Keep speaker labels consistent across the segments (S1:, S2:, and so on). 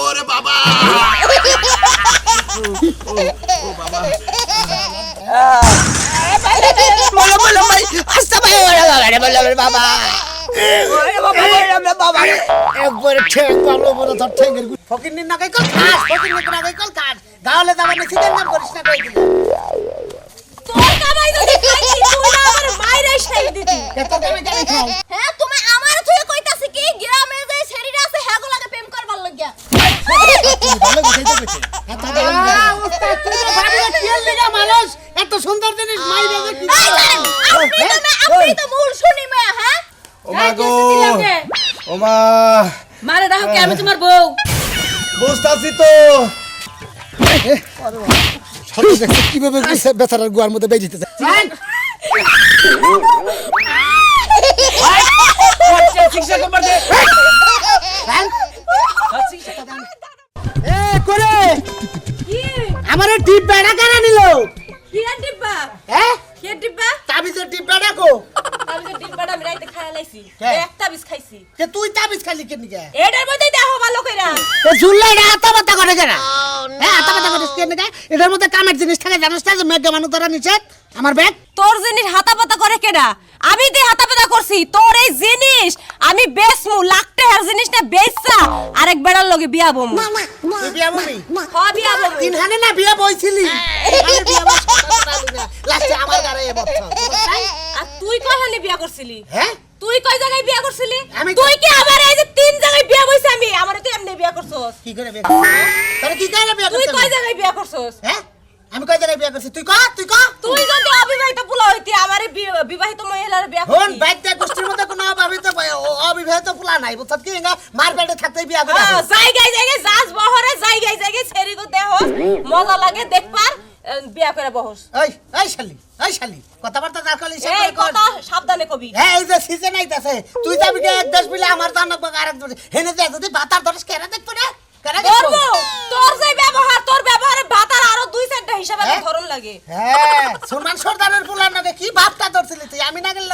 S1: ওরে বাবা
S2: বলো বলো ভাই আস্তে ভাই বাবা বাবা বাবা বাবা
S3: একবারে ঠেং পারল বড় তোর ঠেঙ্গের গুড়ি ফকিন্নির নাকাই কল খাস ফকিন্নির নাকাই কল খাস গাওলে যাবার না সিজন নাম করিস না কই দিলি
S4: তোর কামাই যদি খাইছি তুই না আমার মাইরে সেই দিতি
S3: এত দামে জানি খাও
S4: হ্যাঁ তুমি আমার থেকে কইতাছি কি গ্রামে যে ছেড়িরা লাগে প্রেম করবার লাগিয়া
S3: তুই ভালো বুঝাইতে পেতে এত দামে ওস্তাদ তুই তো ভাবি না কি লিগা মানুষ এত সুন্দর জিনিস মাইরে যে কি
S4: আপনি তো আপনি তো মূল শুনি মে হ্যাঁ
S1: ও মা গো ও মা
S4: মারে রাখো কে আমি তোমার বউ।
S1: বুঝতাছি তো।
S3: কীভাবে বেচারার গুয়ার মধ্যে বেজে দিতে
S2: চিকিৎসা করবার দে
S3: এ করে আমার টিপ? বেড়া নিল
S4: ডিব্বা
S3: হ্যাঁ
S4: ডিব্বা
S3: তাবিজের টিপ কো?
S4: আমি ডিব্বাটা আমি রাইতে খাইয়া লাইছি।
S3: কে?
S4: একটা খাইছি।
S3: যে তুই তাবিজ খালি কেন কে?
S4: এটার মধ্যেই দেখো ভালো কইরা।
S3: এ ঝুললে এটা আতা করে কেন? হ্যাঁ আতা বাতা করে কেন কে? এটার মধ্যে কামের জিনিস থাকে জানিস না যে মেঘে মানুষ ধরা নিষেধ? আমার ব্যাগ?
S4: তোর জিনিস হাতা পাতা করে কেডা? আমি দে হাতা পাতা করছি তোর এই জিনিস আমি বেচমু লাখ টাকার জিনিসটা বেচছা আরেক বেড়ার লগে বিয়া বমু।
S3: তুই বিয়া বমি?
S4: হ বিয়া বমু।
S3: তিন হানে না বিয়া বইছিলি? লাস্টে আমার গাড়ে এ
S4: আর তুই কয়খানে বিয়া করছিলি?
S3: হ্যাঁ?
S4: তুই কয় জায়গায় বিয়া করছিলি?
S3: আমি-
S4: তুই কি আবার এই যে তিন জায়গায় বিয়া বইছি আমি? আমারে তুই এমনি বিয়া করছস?
S3: কি করে বিয়া করছিস তাহলে কি করে বিয়া
S4: তুই কয় জায়গায় বিয়া করছস?
S3: হ্যাঁ? আমি কয় জায়গায় বিয়া করছি? তুই ক তুই ক
S4: তুই যদি অবিবাহিত পোলা হইতি আমারে বিবাহিত মহিলার বিয়া
S3: হন বাইতে গোষ্ঠীর মধ্যে কোনো অবিবাহিত অবিবাহিত ফুলা নাই বুঝছত কি? না মার পেটে থাকতে বিয়া করে
S4: হ্যাঁ, জায়গায় জায়গায় যাস বহরে জায়গায় জায়গায় ছেড়ি গো দেহ মজা লাগে দেখবার বিয়া করে বহস।
S3: ওই ওই শালি ওই শালি কথাবার্তা যার কলি সে
S4: এই কথা সাবধানে কবি।
S3: হ্যাঁ এই যে সিজন আইতাছে তুই যাবি কে এক দেশ বিলে আমার জানক বাগ আরেক দেশ হেনে যা যদি ভাতার ধরস কেন দেখতো না কেন দেখতো
S4: তোর যে ব্যবহার তোর ব্যবহারে দুই চারটা হিসাবে
S3: হ্যাঁ?
S4: ধরন লাগে।
S3: হ্যাঁ সুলমান সর্দারের কি ভাবটা ধরছিলি তুই? আমি না গেলে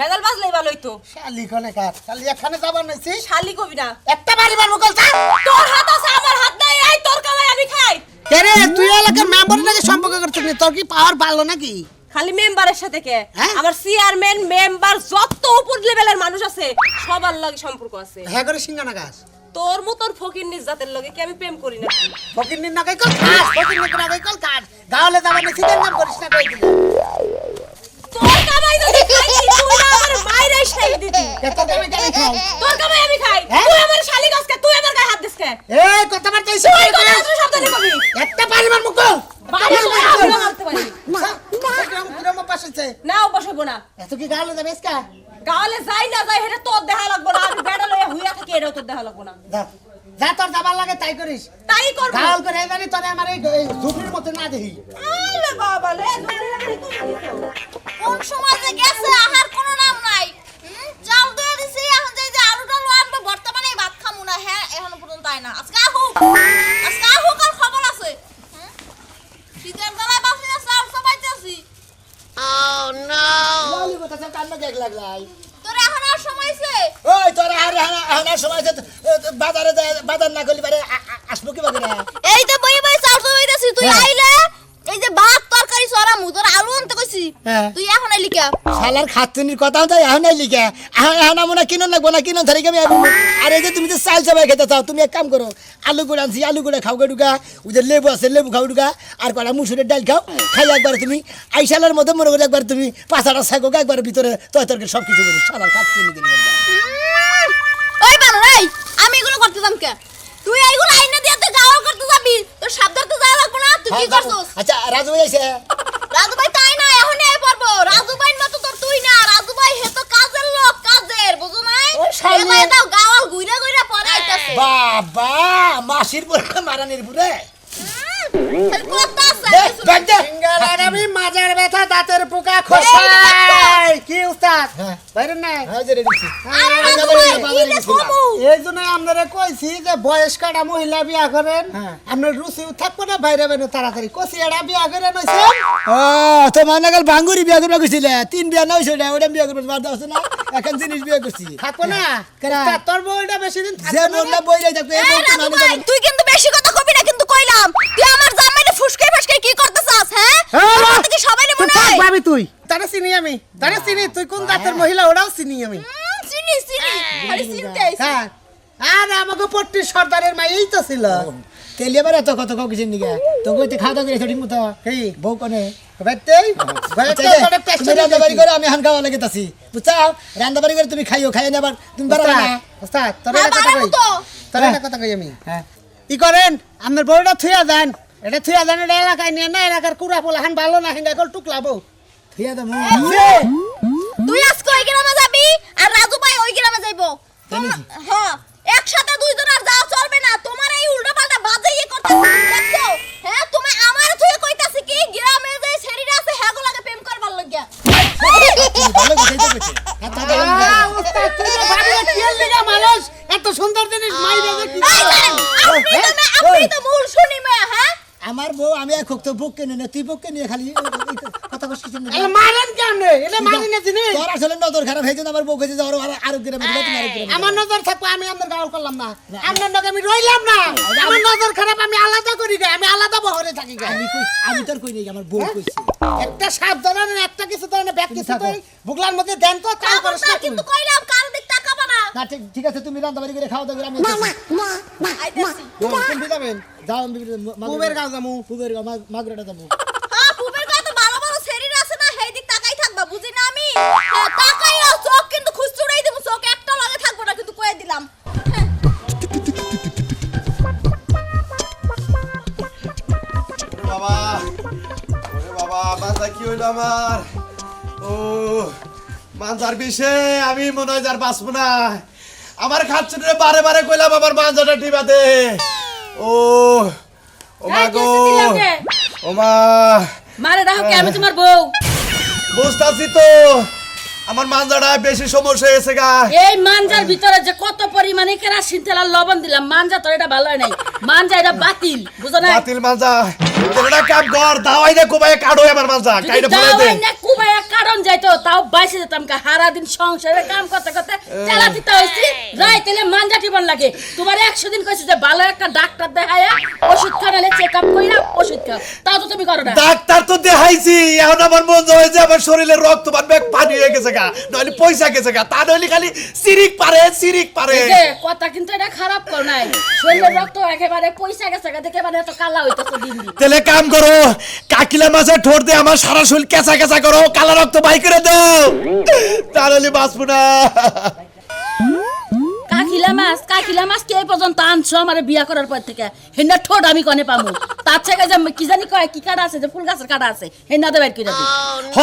S4: বেজাল হইতো
S3: শালি কোনে কার? শালি এখানে যাবার নাইছি
S4: শালি কবি না।
S3: একটা বাড়ি বার মুকল যা।
S4: তোর হাত আছে আমার হাত নাই এই তোর কামাই আমি খাই।
S3: কেরে তুই এলাকার মেম্বার নাকি সম্পর্ক করছিস তোর কি পাওয়ার ভালো নাকি?
S4: খালি মেম্বারের সাথে কে?
S3: হ্যাঁ?
S4: আমার চেয়ারম্যান মেম্বার যত উপর লেভেলের মানুষ আছে সবার লগে সম্পর্ক আছে।
S3: হ্যাঁ করে সিঙ্গানা গাছ।
S4: তোর মতোর ফকির নিজ জাতের লগে কি আমি প্রেম করি না
S3: ফকির নিজ নাকি কল খাস ফকির নিজ নাকি কল খাস গাওলে যাবার না সিজন নাম করিস না কই দিলি
S4: তোর কামাই যদি খাইছি তুই না আমার মাইরে সেই দিতি
S3: এত দামে জানি খাও
S4: তোর কামাই আমি খাই
S3: হ্যাঁ?
S4: তুই আমার শালি গাছকে তুই আমার গায়ে হাত দিস কে
S3: এই কথাবার্তা এসে
S4: তুই কথা তুই সাবধানে কবি
S3: একটা বাড়িবার মুকল
S4: বাড়ি সময় আমিও মারতে পারি
S3: গ্রাম গ্রাম পাশেছে
S4: না অভ্যাস হইব না
S3: এত কি গাওলে যাবে এসকা
S4: গাওয়ালে যাই না যাই হেটা তোর দেখা লাগবো না। আমি বেড়া লয়ে হুইয়া থাকি এটাও তোর দেখা লাগবো না।
S3: যা যা তোর যাবার লাগে তাই করিস।
S4: তাই করব।
S3: গাওল করে জানি তোরে আমার এই ঝুপড়ির মধ্যে না দেখি।
S4: আরে বাবা লে কোন সময় যে গেছে আহার কোনো নাম নাই? চাল দিয়ে দিছি এখন যে আলু টালু আনবে বর্তমানে ভাত খামু না। হ্যাঁ এখনও পর্যন্ত আয় না। আজকে আহুক আজকে আহুক আর খবর আছে হুম? শীতের বেলায় বাসি আছে আর সবাই যাচ্ছি
S3: লালি কথা সব কান্না দেখ লাগলাই
S4: তোর এখন আর সময় আছে
S3: ওই তোর আর হানার সময় আছে, এ, তো বাজারে যায়- বাজার না করলি পারে আ- আ- আসব কি বাকি
S4: এই তো বই বই চাল তো হইতাছি তুই
S3: হ্যাঁ।
S4: আইলে এই যে ভাত তরকারি সরা মু তোর আলু আনতে কইছি
S3: হ্যাঁ।
S4: তুই এখন আইলি কে
S3: খাতুনির কথা তো এখন নাই লিখে এখন এখন আমরা কিনো লাগবো না কিনো ধরে আমি আর এই যে তুমি যে চাল চাবাই খেতে চাও তুমি এক কাম করো আলু গুঁড়ো আনছি আলু গুঁড়ো খাও গেডুকা ওই যে লেবু আছে লেবু খাও ডুকা আর কটা মুসুরের ডাল খাও খাই একবার তুমি আইসালের মধ্যে মনে করে একবার তুমি পাঁচাটা শাকো একবার ভিতরে তয় তরকারি সব কিছু করি খাতুনি দিন
S4: ওই বানর এই আমি এগুলো করতে যাম কে? তুই এইগুলো আইনা দিয়ে তুই গাওয়া করতে যাবি তোর সাবধান তো যাওয়া লাগবে না তুই কি করছস?
S3: আচ্ছা রাজু ভাই আইছে
S4: রাজু ভাই তাই না এখন এই পড়ব রাজু ভাই মতো তুই না রাজু ভাই হে তো কাজের লোক কাজের বুঝো নাই। এবার দাও গাওয়াল গুইরা গুইরা পড়াইতাছে
S3: বাবা মাসির পরে মারানির পুরে আমি মাজার ব্যথা দাঁতের পোকা খসাই। কি উস্তাদ?
S5: হ্যাঁ।
S3: বাইরেন
S5: হ্যাঁ,
S4: ভাই,
S5: এই
S3: জন্য আপনারা কইছি যে বয়স্কটা মহিলা বিয়া করেন
S5: হ্যাঁ।
S3: আপনার রুচি থাকব না বাইরে বেরো তাড়াতাড়ি। কষি এরা বিয়া করেন হইছে?
S5: ও, তো মানে কাল ভাঙ্গুরি বিয়া করবা কইছিলে? তিন বিয়া নয় সেটা ওটা বিয়া করবা বাদ আছে না? এখন জিনিস বিয়া করছি।
S3: থাকব না? তোর বউটা বেশি দিন
S5: যে
S3: না
S5: থাকবে।
S4: তুই কিন্তু বেশি কথা কবি না কিন্তু তুই আমার জামাইরে ফুসকে ফুসকে কি করতেছাস হ্যাঁ?
S3: হ্যাঁ,
S4: তোর কি সবাই মনে হয়?
S3: ভাবি তুই। তারে চিনি আমি তারে চিনি তুই কোন জাতের মহিলা ওটাও চিনি আমি।
S4: চিনি চিনি। খালি চিনতে আইছি।
S3: হ্যাঁ। আর আমাকে পট্টি সর্দারের মা এই তো ছিল।
S5: তেলিয়ে এবার এত কত কাউ কিছু নিগে তো কইতে খাওয়া দাওয়া করে ঠিক মতো
S3: কি?
S5: বউ কনে।
S3: বাইতেই
S5: আচ্ছা, তুমি রান্না বাড়ি করে আমি হান খাওয়া লাগে তাছি বুঝছাও? রান্না বাড়ি করে তুমি খাইও তুমি বাড়াবে না
S3: ওস্তাদ তোর
S4: হ্যাঁ,
S3: একটা কথা কই? তোর
S5: হ্যাঁ।
S3: কথা কই আমি?
S5: হ্যাঁ।
S3: ই করেন? আপনার বউটা থুয়া দেন। এটা থুয়া দেন এটা এলাকায় নিয়ে না এলাকার কুড়া পোলা হান ভালো না হেঙ্গা কল টুকলাবো
S5: থুয়া দাম
S4: তুই আজকে ওই গ্রামে যাবি আর রাজু ভাই ওই গ্রামে যাইবো। হ্যাঁ একসাথে দুইজন আর যাওয়া চলবে না। তোমার এই উল্টোপাল্টা বাজে ইয়ে করতে দেখছ? হ্যাঁ তুমি আমার তুই কইতাছি কি গ্রামে যে শরীর আছে হ্যাগো লাগে প্রেম করবার লাগিয়া
S3: মানুষ এত সুন্দর জিনিস মাইরে কি
S4: আপনি তো আপনি তো মূল শুনি মা হ্যাঁ?
S5: আমার বউ আমি এক তো বুককে নিয়ে তুই বুককে নিয়ে খালি কথা কষ্ট কিছু
S3: এলা মারেন কেমনে? এটা মারি না জিনিস
S5: তোর আসলে নজর খারাপ হয়েছে আমার বউ কইছে যে ওর আর আরও গ্রামে দিবা তুমি
S3: আমার নজর থাকব আমি আপনার গাওয়াল করলাম না। আপনার নগে আমি রইলাম না। আমার নজর খারাপ আমি আলাদা করি গে আমি আলাদা বহরে থাকি গে
S5: আমি কই আমি তোর কই নাই আমার বউ কইছে।
S3: একটা সাপ ধরেন একটা কিছু ধরেন ব্যাগ কিছু
S5: থাকো।
S3: ধরেন বুগলার মধ্যে দেন তো না
S4: কিন্তু কইলাম কার দিক তাকাবা না।
S5: না ঠিক ঠিক আছে তুমি রান্না বাড়ি করে
S3: যাবেন
S5: যাও আমি
S3: পুবের গাঁও যামু
S5: পুবের গাঁও, মাগ- মাগুরাটা
S4: হ্যাঁ পুবের গায়ে তো ভালো ভালো শরীর আছে না সেই দিক তাকাই থাকবা বুঝি না আমি? তাকাই না চোখ কিন্তু খুচুড়াই দেবো চোখ একটা লগে থাকব না কিন্তু কয়ে দিলাম।
S1: বাবা বাবা কি হইল আমার? ও মাঞ্জার বিষে আমি মনে হয় যার বাঁচবো না। আমার খাচ্ছে রে বারে বারে কইলাম আমার মাঞ্জাটা টিপা দে। ও ও মা গো। ও মা।
S6: মারে রাখো কে আমি তোমার বউ।
S1: বুঝতাছি তো আমার মাঞ্জাটা বেশি সমস্যা হয়েছে গা।
S6: এই মানজার ভিতরে যে কত পরিমাণে কেরাসিন তেল আর লবণ দিলাম মানজা তোর এটা ভালো হয় নাই। মানজা এটা বাতিল বুঝো না
S1: বাতিল মাঞ্জা। দাওয়াই দে কাইটা দে
S6: না কুবাইয়া কারণ যাইতো তাও বাইসে যেতাম কা হারা দিন সংসারে কাম করতে করতে তেলা দিতে হইছি রাই তেলে মানজা টিপন লাগে। তোমার একশো দিন কইছে যে ভালো একটা ডাক্তার দেখায়া ওষুধ খাওয়ালে চেক আপ কইরা ওষুধ তাও তো তুমি করো না।
S1: ডাক্তার তো দেখাইছি এখন আমার মন হয়েছে আমার শরীরে রক্ত ব্যাগ পানি হয়ে গেছে গা নইলে পয়সা গেছে গা তা নইলে খালি সিরিক পারে সিরিক পারে।
S6: কথা কিন্তু এটা খারাপ কর নাই। শরীরের রক্ত একেবারে পয়সা গেছে গা দেখে মানে এত কালা হইতেছে দিন দিন।
S1: তাহলে কাম করো কাকিলা মাছের ঠোঁট দিয়ে আমার সারা শরীর কেঁচা কেঁচা করো কালা রক্ত বাই করে দাও। তাহলে বাঁচবো না।
S6: কাকিলা মাছ কাকিলা মাছ কে পর্যন্ত আনছো আমার বিয়া করার পর থেকে? হেন্না ঠোঁট আমি কনে পামু। তার থেকে যে কি জানি কয় কি কাটা আছে যে ফুল গাছের কাটা আছে হেন্না দেবের কি দিই
S1: হ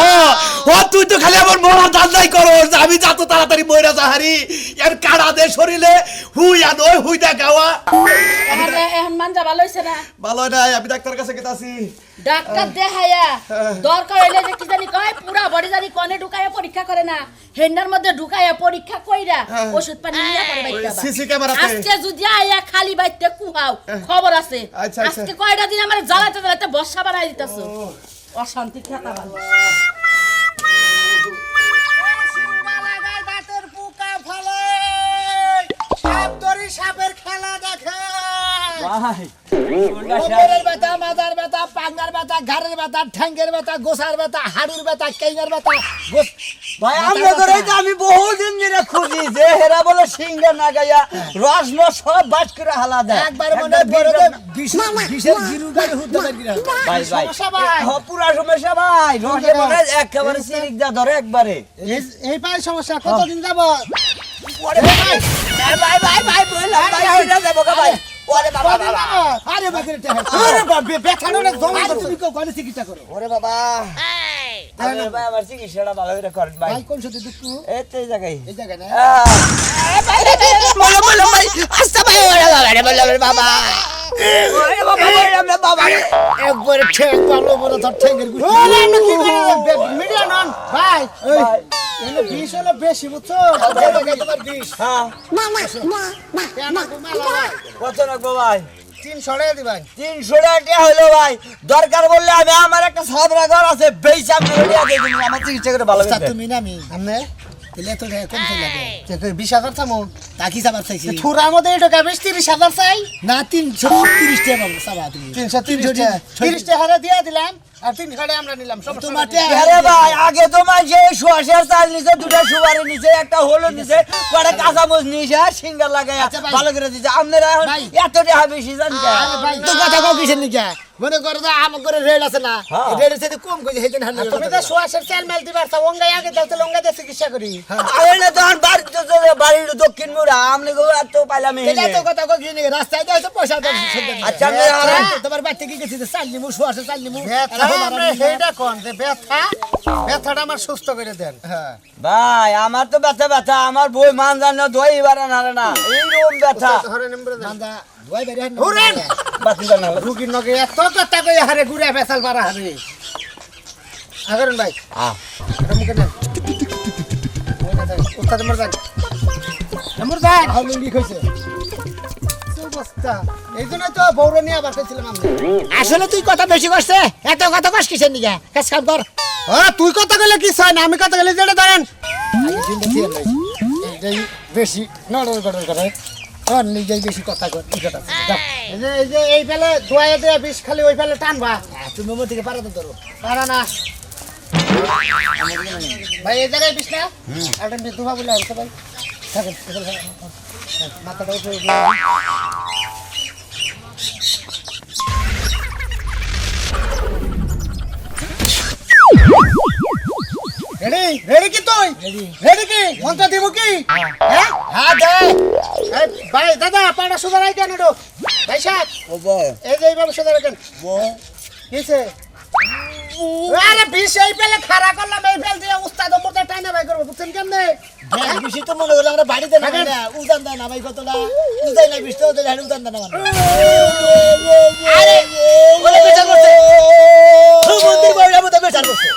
S1: হ তুই তো খালি আমার মরার দান্দাই করো যে আমি যত তাড়াতাড়ি মইরা যাহারি এর কাড়া দে শরীরে হুই আন ওই হুই দা গাওয়া
S6: এখন এখন মানজা ভালো হইছে না।
S1: ভালো নাই আমি ডাক্তার কাছে গেতাছি
S6: ডাক্তার দেখায়া। দরকার হইলে যে কি জানি কয় পুরা বডি জানি কনে ঢুকায়া পরীক্ষা করে না। হেন্ডার মধ্যে ঢুকায়া পরীক্ষা কইরা ওষুধ পানি নিয়ে পরে বাইতে যাবা।
S1: সিসি ক্যামেরাতে।
S6: আজকে যদি আয়া খালি বাইতে কুহাও খবর আছে।
S1: আচ্ছা, আচ্ছা।
S6: আজকে কয়টা দিন আমার জ্বালাতে জ্বালাতে বর্ষা বানাই দিতেছো। অশান্তি খেতা ভালো
S3: সাপের খেলা দেখে।
S5: কোমরের ব্যথা মাথার ব্যথা পাঙ্গার ব্যথা ঘাড়ের ব্যথা ঠ্যাঙ্গের ব্যথা গোসার ব্যথা হাড়ুর ব্যথা কেইনার ব্যথা গোস-
S2: ভাই আমরা। ধরে তো আমি বহুদিন ধরে খুঁজি যে হেরা বলে সিংহা না গাইয়া রস মস সব বাস করে হালা দেয়।
S5: একবার মনে বড় যে বিষ- বিষের গিরু গাড়ি হুদ্দা বের করে।
S2: ভাই ভাই।
S3: সমস্যা ভাই।
S2: হ, পুরা সমস্যা ভাই। রসে মনে একেবারে সিরিক যা ধরে একবারে।
S3: এই- এই পায়ে সমস্যা কতদিন যাব
S2: ভাই। ভাই ভাই ভাই ভাই যাব ভাই। ওরে বাবা বাবা।
S5: আরে বাকের টেহা।
S3: আরে বাবা বেখানো না জমা
S5: তুমি কেউ কোনে চিকিৎসা করো।
S2: ওরে বাবা। আরে ভাই আমার চিকিৎসাটা ভালো করে করেন ভাই।
S5: ভাই কোন সাথে দুঃখ
S2: এই তো জায়গায়।
S5: এই জায়গায় না?
S3: বলো বলো ভাই। আস্তে ভাই
S2: ওরে বাবা রে বললাম বাবা। ওরে বাবা রে বাবা।
S5: বাবারে একবারে ঠেং পালো বড় ধর ঠেঙ্গের গুছি
S3: ওরে আপনি কি মিডিয়া নন ভাই। এনে বিষ হলো বেশি বুঝছ?
S5: তোমার বিষ?
S2: হ্যাঁ।
S3: কেন ঘুমালা ভাই
S2: কত রাখব ভাই?
S3: তিনশো টাকা দিবেন
S2: তিনশো টাকা হলো ভাই। দরকার বললে আমি আমার একটা সাবরা ঘর আছে বেশ আপনার আমার চিকিৎসা করে ভালো
S5: আচ্ছা তুমি না আমি তাহলে এত টাকা কম চাই লাগে
S3: বিশ হাজার থামো
S5: তাকি সাবার চাইছি?
S3: থুরার মধ্যে এই টাকা বেশ তিরিশ হাজার চাই।
S5: না তিনশো তিরিশ টাকা পাবো সাবা তুমি।
S3: তিনশো
S5: তিনশো
S3: টাকা। তিরিশ টাকা। দিয়ে দিলাম আর তিন ঘাড়ে আমরা নিলাম
S5: তোমার
S2: আরে ভাই আগে শোয়াশের চাল দুটা সুপারি নিছে একটা হলো নিছে কটা কাঁচা মরিচ সিঙ্গার লাগাই
S5: আচ্ছা
S2: ভালো করে দিছে। আপনারা এখন এত টাকা বেশি জান কে?
S5: ভাই। তো কথা কিসের নিকা মনে করো তো আমার করে রেড আছে না
S2: হ্যাঁ।
S5: রেডের সাথে কম কইছে হেদিন হান্ডা
S3: তুমি তো সোয়াশের চাল মেল দিবার চাও অঙ্গাই আগে দাও তাহলে অঙ্গাই দিয়ে চিকিৎসা করি।
S2: আরে না তখন বাড়ি তো বাড়ির দক্ষিণ মুড়া আপনি গো এত পাইলাম এই
S5: এটা তো কথা কিসের নিকা? রাস্তায় তো পয়সা দাও
S2: আচ্ছা, আমি আর-
S5: তোমার বাচ্চা কি গেছে চাল নিমু শোয়াশে চাল নিমু
S3: আমরা সেইটা কোন? যে ব্যথা। ব্যথাটা আমার সুস্থ করে দেন। হ্যাঁ।
S2: ভাই আমার তো ব্যথা ব্যথা। আমার বই মান জান না দই বাড়া না রে না। এইরকম ব্যথা।
S3: ধরে নেমরে দেন
S5: নান্দা দুয়াই বাইরে হান্ডা
S3: হুরেন
S2: বাতিল কর না।
S3: রুগীর নগে এত কথা কই হারে ঘুরে ফেসাল পারা হারে আগরন ভাই।
S2: আহ।
S3: এটা মুখে নেন। উস্তাদ মর যান মর যান
S5: হাউ লুঙ্গি কইছে
S3: কি অবস্থা? এই জন্য তো বৌরে নিয়ে আবার কইছিলাম আমি
S5: আসলে তুই কথা বেশি করছে। এত কথা কস কিসের নিকা কাজ কাম কর।
S3: তুই কথা কইলে কি হয় না? আমি কথা কইলে যেটা ধরেন।
S5: বেশি করে। তোর নিজেই বেশি কথা কর কথা
S3: এই যে এই যে এই ফেলে দোয়াই দিয়ে বিষ খালি ওই ফেলে টানবা।
S5: হ্যাঁ, তুমি মোমো থেকে ধরো।
S3: পারা না। ভাই এই জায়গায় বিষ না? একটা দুভা বলে হচ্ছে ভাই। থাকেন এখানে থাকেন। হ্যাঁ, মাথাটা উঠে। রেডি কি তুই রেডি কি মন্ত্র দিব কি হ্যাঁ
S5: হ্যাঁ দে
S3: এই, ভাই দাদা পাটা সুদার আই কেন একটু ভাই সাহেব
S2: ও ভাই
S3: এই যে এইভাবে সুদার কেন কিসে আরে বিষ এই পেলে খাড়া করলাম এই ফেল দিয়ে উস্তাদ মতো টানে ভাই করব বুঝছেন কেমনে
S5: ব্যাগ তো মনে হলো আমরা বাড়িতে না না উদান দেয় না ভাই কতটা উদাই না বৃষ্টি হতে হাড়ি উদান দেয় না মানে আরে ওরে বেচার করছে মন্দির বইরা বেচার করছে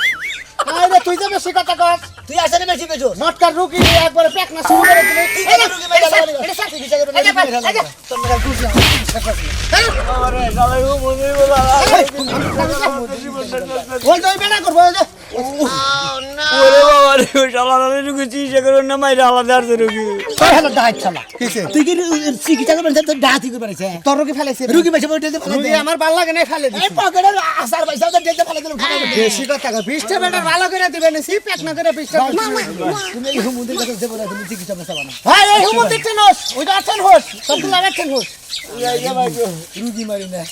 S3: আরে তুই যে বেশি কথা কর
S5: তুই আসলে বেশি বেজো
S3: নটকার রুকি একবারে প্যাক না শুরু করে দিলি এই রুকি
S5: মেটা মেলা
S3: এটা
S5: সাথে তোর
S3: হ্যাঁ?
S2: আরে ও মনে বলা
S3: আমার ভালো লাগে না ফেলে
S5: আসার পয়সা
S3: বেশি কথা বিশটা বেটার ভালো করে দিবেন সি না করে বিশটা
S5: তুমি এই মন্দির কাছে দেবো না তুমি চিকিৎসা করতে পারো না?
S3: এই হুমুর দেখছেন হোস ওইটা আছেন হোস হোস
S5: রুগী মারি না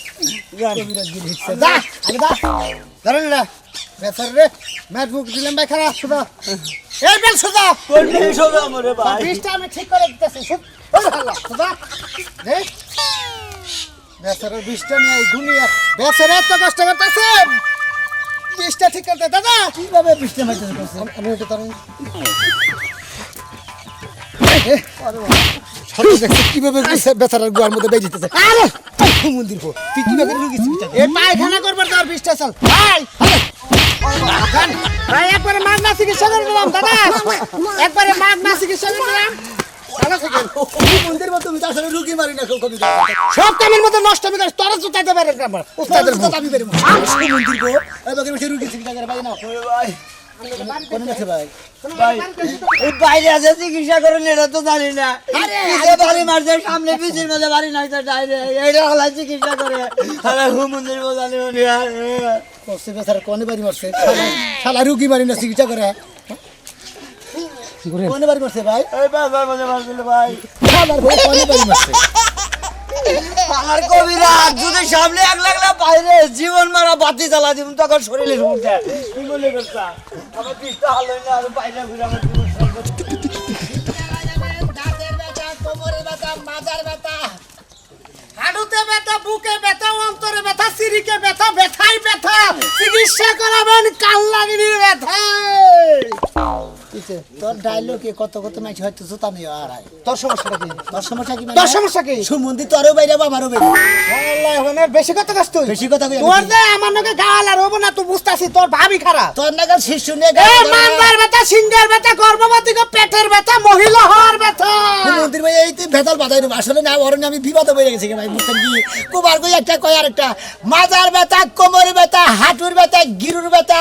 S3: দা ধরেন না বেসার রে ম্যাচ বুক দিলাম ভাই খারাপ সুদা এই বেল সুদা
S2: কোন সোজা মরে ভাই।
S3: বিশটা আমি ঠিক করে দিতেছি হাল্লা সুদা রে বেসারের বিশটা নিয়ে এই দুনিয়া। বেসার এত কষ্ট করতেছে। বিশটা ঠিক করতে দাদা
S5: কীভাবে মাইতে
S3: এটা ধরেন
S5: কীভাবে বেচারার গোয়ার মধ্যে বেজে দিতেছে? আরে মন্দির পো তুই কীভাবে চিকিৎসা
S3: এই পায়খানা করবার তোর বিশটা চাল ভাই! ভাই, একবারে মাগ না চিকিৎসা করে দিলাম দাদা। একবারে মাগ না চিকিৎসা করে দিলাম ভালো থাকেন
S5: মন্দির মতো তুমি আসলে রুগী মারি না কবি
S3: সব কামের মধ্যে নষ্ট আমি করি তোরা জুতাইতে পারে আমার। উস্তাদের
S5: আমি পারি মন্দির পো এই বাকি বেশি রুগী চিকিৎসা করে পাই না
S2: ভাই। বাইরে আছে চিকিৎসা করেন এটা তো জানি না বাড়ি মারছে সামনে পিছের মধ্যে বাড়ি নাই তো ডাইরে এইটা হলা চিকিৎসা করে তাহলে হু মন্দির আর
S5: করছে বেচারা কোনে বাড়ি মারছে শালা রুগী মারি না চিকিৎসা করে কোনে বাড়ি মারছে ভাই
S2: এই বাবার মধ্যে মারছিল ভাই
S5: কোনে বাড়ি মারছে
S2: আমার কবিরা যদি সামনে এক লাগলা বাইরে জীবন মারা বাতি জ্বালা দিব তখন শরীরে কি? বলে
S3: ব্যথা ব্যথা, মাজার ব্যথা। ব্যথা, বুকে ব্যথা, অন্তরে ব্যথা সিরিকে ব্যথা ব্যথা। চিকিৎসা করাবেন কাল্লাগিরির ব্যথা হয়েছে
S5: তোর ডায়লগে কত কত ম্যাচ হয়তো জোতা নিয়ে আর আয়।
S3: তোর সমস্যাটা কি?
S5: তোর সমস্যা কি
S3: তোর সমস্যা কি?
S5: সুমন্দি তোরও বাইরে বাইরে।
S3: আল্লাহ মানে বেশি কথা কস তুই।
S5: বেশি কথা কই
S3: তোর
S5: কি?
S3: যে আমার নাকি গাল আর হব না তুই তোর ভাবি খারাপ।
S5: তোর নাগাল শিশু নিয়ে
S3: এ মানবার ব্যথা সিংহের ব্যথা গর্ভবতী গো পেটের ব্যথা মহিলা হওয়ার ব্যথা।
S5: মন্দির ভাই এই তুই ভেতাল বাধাই দেবো। আসলে না আমি বিপদে বয়ে গেছি ভাই বুঝছেন কি? কুমার কই একটা কয় আর একটা? মাজার ব্যথা কোমর ব্যথা হাঁটুর ব্যথা গিরুর ব্যথা।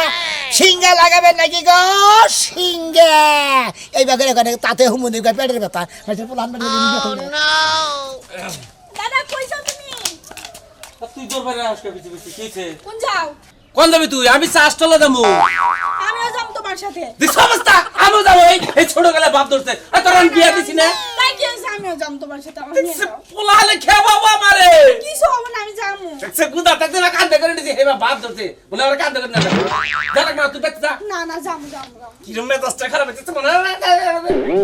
S5: সিঙ্গা লাগাবে নাকি গো? সিঙ্গা এই বাগের এখানে তাতে কয় পেটের ব্যথা। পেটের পোলান
S4: দাদা কই যাও তুমি
S7: তুই তোর বাইরে আসকে পিছে পিছে কিছে
S4: কোন যাও?
S7: কোন যাবি তুই? আমি চাষ টলে যাব।
S4: আমিও যাম তোমার সাথে।
S7: দিস অবস্থা আমিও যাব। এই এই ছোট গেলে বাপ ধরছে। আর তোর আমি বিয়া দিছি না।
S4: হয়েছে আমিও যাম তোমার সাথে আমার নিয়ে যাও।
S7: পোলা হলে খেয়ে আমারে।
S4: কিছু হবে না আমি যাব
S7: সে গুদা থাকতে না কান্দে করে দিছি হেবা বাপ ধরছে। বলে ওরা কান্দে করে না না তুই
S4: না না
S7: কিরম মেজাজটা খারাপ হচ্ছে মনে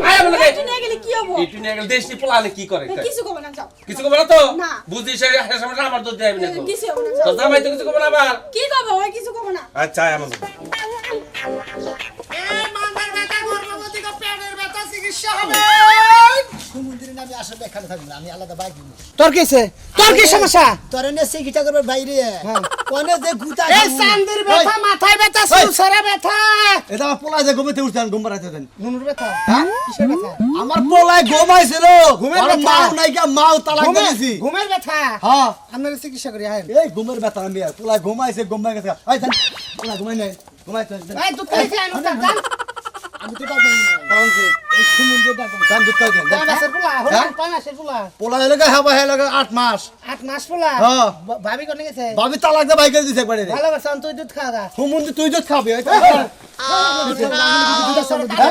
S7: আয় বলে
S4: একটু নিয়ে গেলে কি হব?
S7: এইটু নিয়ে গেলে দেশ নি পোলা হলে কি করে?
S4: কিছু হবে না যাও।
S7: কিছু করবে না তো?
S4: না।
S7: বুঝিস এই সমস্যা আমার দুধ দেবে না
S4: কিছু হবে না
S7: তো জামাই তো কিছু করবে না আবার।
S4: কি করব ওই কিছু করব না।
S7: আচ্ছা আয় আমার
S5: সুমন্দির আমি আসলে এখানে থাকব না আমি আলাদা বাইক নিবো।
S3: তোর কিছে তোর কি সমস্যা?
S5: তোর এনে চিকিৎসা করবার বাইরে। কোনে যে গুতা
S3: এই চান্দির ব্যথা মাথায় ব্যথা সুলসারে ব্যথা।
S1: এটা আমার পোলায় যে ঘুমিতে উঠছেন ঘুম পাড়াইতে দেন।
S3: নুনুর ব্যথা? কিসের ব্যথা?
S1: আমার পোলায় ঘুমাইছিল
S3: ঘুমের ব্যথা?
S1: মাও নাই গা মাও তালাক দিয়েছি
S3: ঘুমের ব্যথা?
S1: হ্যাঁ।
S3: আপনার চিকিৎসা করি? হ্যাঁ
S1: এই ঘুমের ব্যথা আমি পোলায় ঘুমাইছে ঘুমাই গেছে। ঘুমাই নাই।
S3: এই আনো জান
S5: আমি তো পারব না
S1: কারণ কি
S5: এই সুমন্দির ডাকবো
S1: দাম দুধ খাই দেন
S3: কয় মাসের পোলা হলো
S1: হ্যাঁ?
S3: কয় মাসের পোলা
S1: পোলা এলে হাবা হেলে আট মাস
S3: আট মাস পোলা
S1: হ্যাঁ।
S3: ভাবি কোনে গেছে
S1: ভাবি তালাক দে বাইকে দিছে একবারে
S3: ভালো বাসন তুই দুধ
S1: তুই খাবি তো।
S3: গা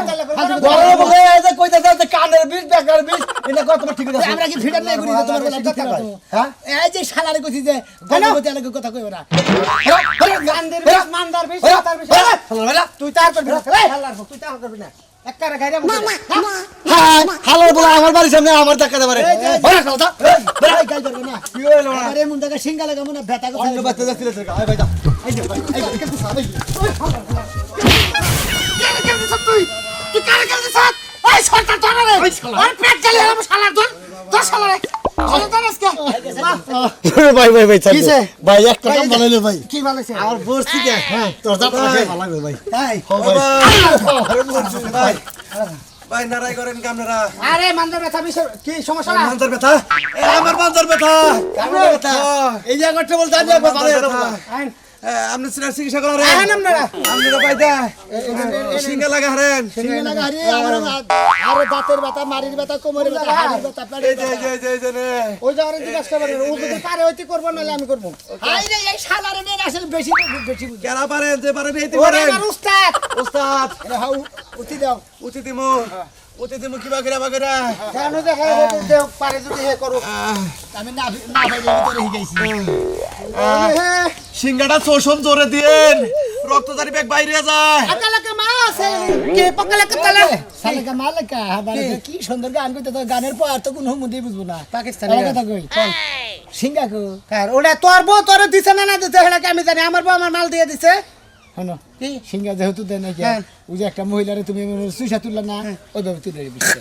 S1: বড় বড় এই যে কইতে যাচ্ছে কানের বিষ বেকার বিষ এটা কত তোমার ঠিক আছে?
S5: আমরা কি ফিডার নাই করি তোমার বলা কথা কয়
S1: হ্যাঁ
S5: এই যে শালারে কইছি যে গণপতি আলাকে কথা কইও না।
S3: গান্দের বিষ মান্দার বিষ মাতার বিষ তুই তার করবি না। এই হাল্লার তুই তার করবি না। একবারে গাইরা মুখে দে।
S1: হ্যাঁ? হালো বলা আমার বাড়ির সামনে আমার দেখা দেবে বড় কথা।
S5: বেড়াই গাই করবে না
S1: কি হইল না
S5: আরে সিঙ্গা লাগামু না ভেতা কথা
S1: অন্য বাচ্চা যাচ্ছিল সরকার আয় ভাই যা। এই যে ভাই এই যে কিছু খাবে
S3: কারে কারে তুই? তুই কারে কারে দিছ এই শয়তান তোর রে আর পেট জ্বালিয়ে আমি শালা তোর তোর শালা রে
S1: ভাই ভাই ভাই ভাই এক টাকা বানাইলে ভাই। আমার
S3: বোর ব্যথা
S5: এই জায়গাটা বলতে
S1: আপনি সিনার চিকিৎসা করেন
S3: আইন আপনারা
S1: আপনারা পাইতা। সিঙ্গা লাগা হারেন।
S5: সিঙ্গা লাগা আরে আমার আরে দাঁতের ব্যথা মারির ব্যথা কোমরের ব্যথা হাড়ের ব্যথা
S1: এই
S5: পেটের
S1: যে
S5: ব্যথা
S1: এই যে এই যে এই যে নে।
S3: ওই যাওয়ার জিজ্ঞাসা করবেন ও যদি পারে হইতে করব নাহলে আমি করব?
S5: হাই রে এই শালারে নিয়ে আসলে বেশি বেশি বুঝি।
S1: কেরা পারেন যে পারেন। এইতে
S3: আমার উস্তাদ!
S1: উস্তাদ।
S5: আরে হাউ উঠি দাও।
S1: উচিত দিমু। উচিত দিমু কিবা করে বাগেরা
S3: জানো যে হ্যাঁ রে পারে যদি হে করুক
S5: আমি না না ভাই ভিতরে হিগাইছি
S3: হ্যাঁ
S1: সিঙ্গাটা শোষণ জোরে দিয়েন। রক্তচারী ব্যাগ বাইরে যায়।
S3: আকালাকে মা আছে কে পকালাকে তালা?
S5: সালেকা মালেকা হাবারে কি? সুন্দর গান কইতে তো গানের পর তো কোন বুঝব না।
S3: পাকিস্তানি
S5: কথা কই সিঙ্গা কো?
S3: আর ওটা তোর বউ তোর দিছে না না দিছে আমি জানি আমার বউ আমার মাল দিয়ে দিছে।
S5: শোনো সিঙ্গা যেহেতু দেয় নাকি
S3: হ্যাঁ।
S5: ওই যে একটা মহিলারে তুমি সুইসা তুললা না ওইভাবে তুলে দিচ্ছে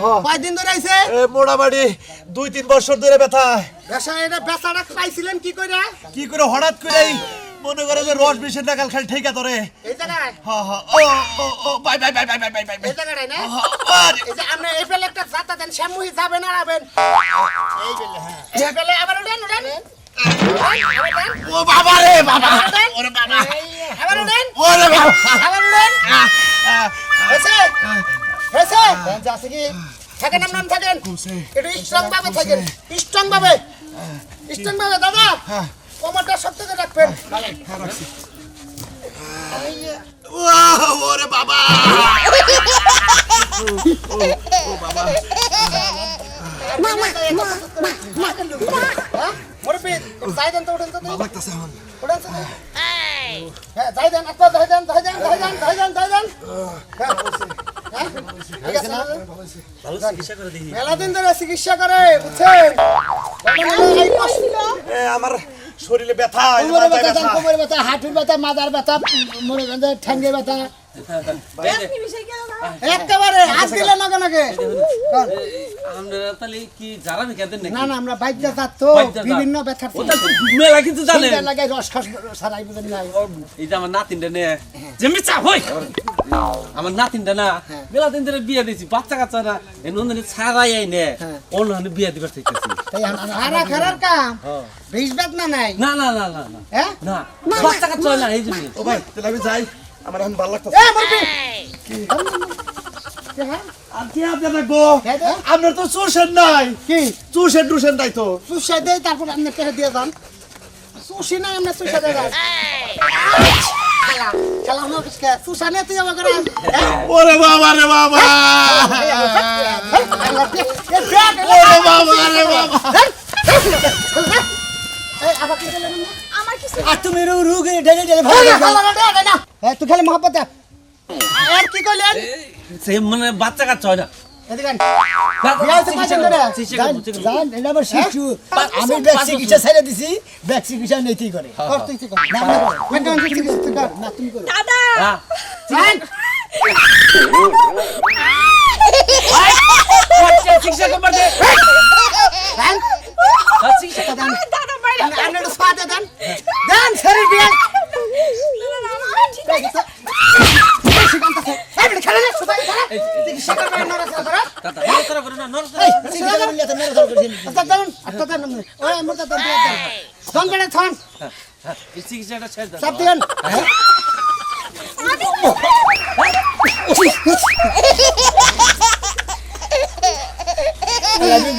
S3: কয়দিন ধরে আইছে?
S1: মোটামুটি দুই তিন বছর ধরে ব্যথা।
S3: ব্যথা এটা ব্যথাটা পাইছিলেন কি করে?
S1: কি করে হঠাৎ করে মনে করে যে রস বিশের নাকাল খালি ঠেকা
S3: ধরে। হ্যাঁ।
S1: ও বাবা রে বাবা। ওরে বাবা
S3: আবার উড়েন আছে কি থাকেন নাম থাকেন। এটা স্ট্রং ভাবে থাকেন। স্ট্রং ভাবে স্ট্রং ভাবে দাদা হ্যাঁ। কোমরটা সব থেকে রাখবেন।
S1: হ্যাঁ রাখছি ওরে বাবা।
S3: ও বাবা হ্যাঁ যাই দেন আপনার যাই দেন যাই দেন যাই দেন যাই দেন যাই দেন। হ্যাঁ মেলা দিন ধরে চিকিৎসা করে বুঝছেন
S1: আমার শরীরে ব্যথা।
S5: কোমরে ব্যথা হাঁটুর ব্যথা মাথার ব্যথা মনে ঠ্যাঙ্গে ব্যথা।
S3: একেবারে হাত দিলে না কেনাকে
S7: আপনারা তাহলে কি জানাবেন কেন নাকি?
S3: না না আমরা বাইক যাতা তো। বিভিন্ন ব্যথা
S7: ওটা মেলা কিন্তু
S5: সেইটা লাগাই রস খাস সারাই বুঝেন না
S7: যে আমার নাতিনটা নে। যে মিচা হই। আমার নাতিনটা না মেলা দিন ধরে বিয়ে দিয়েছি বাচ্চা কাচ্চা না নন্দিনী ছাড়াই আই নে। অন্য বিয়ে দিবার চাইতেছি।
S5: তাই আন- আন-
S3: খারা খারার কাম বিষ বেদ না নাই?
S7: না না না না না।
S3: হ্যাঁ?
S7: না বাচ্চা কাচ্চা হয় না এই জন্য।
S1: ও ভাই তাহলে আমি যাই। আমার এখন ভালো
S3: মুরব্বি হ্যাঁ?
S1: আপনার
S3: হ্যাঁ।
S1: আপনার তো চুষেন নাই।
S3: কি?
S1: চুষেন টুষেন তাই তো।
S3: চুষা দেই তারপর আপনি দিয়ে যান। চুষি নাই আমরা চুষা যান হ্যাঁ?
S1: ওরে বাবা রে বাবা! ওরে বাবা রে বাবা!
S5: আর তুমি রু রু করে ঢেলে ঢেলে ভালো লাগবে।
S3: তুই খালি মহব্বত দে। আর কি কইলেন?
S7: সে মানে বাচ্চা কাচ্চা হয় না। না, চিকিৎসা
S3: ধরে?
S7: করব, চিকিৎসা
S5: জান
S7: করব, চিকিৎসা করব।
S5: জান এটা আমার শিশু
S7: পাঁচ-
S5: আমি
S7: পাঁচ
S5: ব্যাগ
S7: বছর।
S5: চিকিৎসা ছেড়ে দিছি ব্যাগ চিকিৎসা নেতেই করে
S3: কর তুই তুই কর। না, না, না, না, তুই তুই তুই কর।
S5: না তুমি করো
S4: দাদা
S7: হ্যাঁ।
S3: আন।
S7: বাচ্চা চিকিৎসা করবার দে।
S3: আন।
S7: হ্যাঁ, চিকিৎসা করবার দে।
S4: দাদা বাইরে
S3: আন, আন, একটু স্পা দে, দেন। দেন, শরীর দিয়ে।
S4: ঠিক আছে
S3: এই বেটা, খেলে নে, সবাই খেলে। চিকিৎসা করবে, নড়াচড়া করে।
S7: দাদা, নড়াচড়া করো না, নড়াচড়া
S5: এই চিকিৎসা করলে তো মেরে ধর করে দিন
S3: আচ্ছা, দেন, আচ্ছা, দেন, আপনি। ওই, আমার তো দেন, দেন, দেন। থন বেড়ে থন।
S7: চিকিৎসাটা ছেড়ে দাও।
S3: চাপ দিয়েন।
S5: আমি